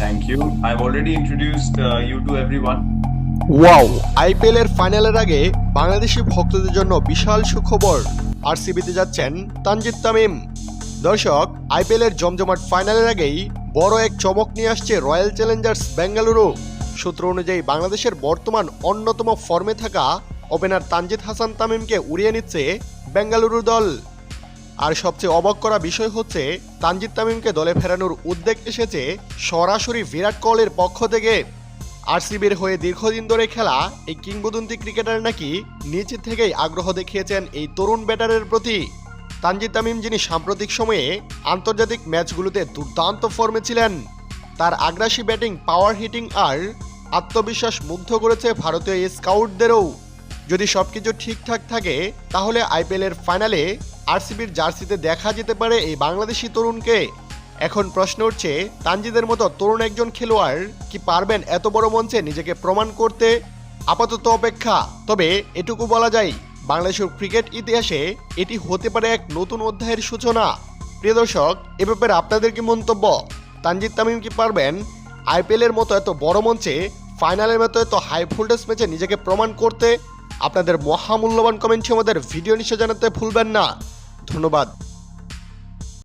You. I've already introduced uh, you to everyone. Wow IPL এর ফাইনালের আগে বাংলাদেশি ভক্তদের জন্য বিশাল সুখবর আরসিবিতে যাচ্ছেন তানজিদ তামিম দর্শক আইপিএল এর জমজমাট ফাইনালের আগেই বড় এক চমক নিয়ে আসছে রয়্যাল চ্যালেঞ্জার্স বেঙ্গালুরু সূত্র অনুযায়ী বাংলাদেশের বর্তমান অন্যতম ফর্মে থাকা ওপেনার তানজিদ হাসান তামিমকে উড়িয়ে নিচ্ছে বেঙ্গালুরু দল আর সবচেয়ে অবাক করা বিষয় হচ্ছে, তানজিদ তামিমকে দলে ফেরানোর উদ্যোগ এসেছে সরাসরি বিরাট কোহলির পক্ষ থেকে। আরসিবির হয়ে দীর্ঘদিন ধরে খেলা, এই কিংবদন্তি ক্রিকেটার নাকি নিচে থেকেই আগ্রহ দেখিয়েছেন এই তরুণ ব্যাটারের প্রতি। তানজিদ তামিম যিনি সাম্প্রতিক সময়ে আন্তর্জাতিক ম্যাচগুলোতে দুর্দান্ত ফর্মে ছিলেন, তার আগ্রাসী ব্যাটিং পাওয়ার হিটিং আর আত্মবিশ্বাস মুগ্ধ করেছে ভারতীয় স্কাউটদেরও। যদি সবকিছু ঠিকঠাক থাকে, তাহলে আইপিএলের ফাইনালে আরসিবির জার্সিতে দেখা যেতে পারে এই বাংলাদেশি তরুণকে। এখন প্রশ্ন উঠছে, তানজিদের মতো তরুণ একজন খেলোয়াড় কি পারবেন এত বড় মঞ্চে নিজেকে প্রমাণ করতে? আপাতত অপেক্ষা, তবে এটুকু বলা যায়, বাংলাদেশের ক্রিকেট ইতিহাসে এটি হতে পারে এক নতুন অধ্যায়ের সূচনা। প্রিয় দর্শক, এ ব্যাপারে আপনাদের কি মন্তব্য? তানজিদ তামিম কি পারবেন? আইপিএল এর মতো এত বড় মঞ্চে, ফাইনালের মতো এত হাই ভোল্টেজ ম্যাচে নিজেকে প্রমাণ করতে? আপনাদের মহামূল্যবান কমেন্টে আমাদের ভিডিও নিশ্চয় জানাতে ভুলবেন না। ধন্যবাদ।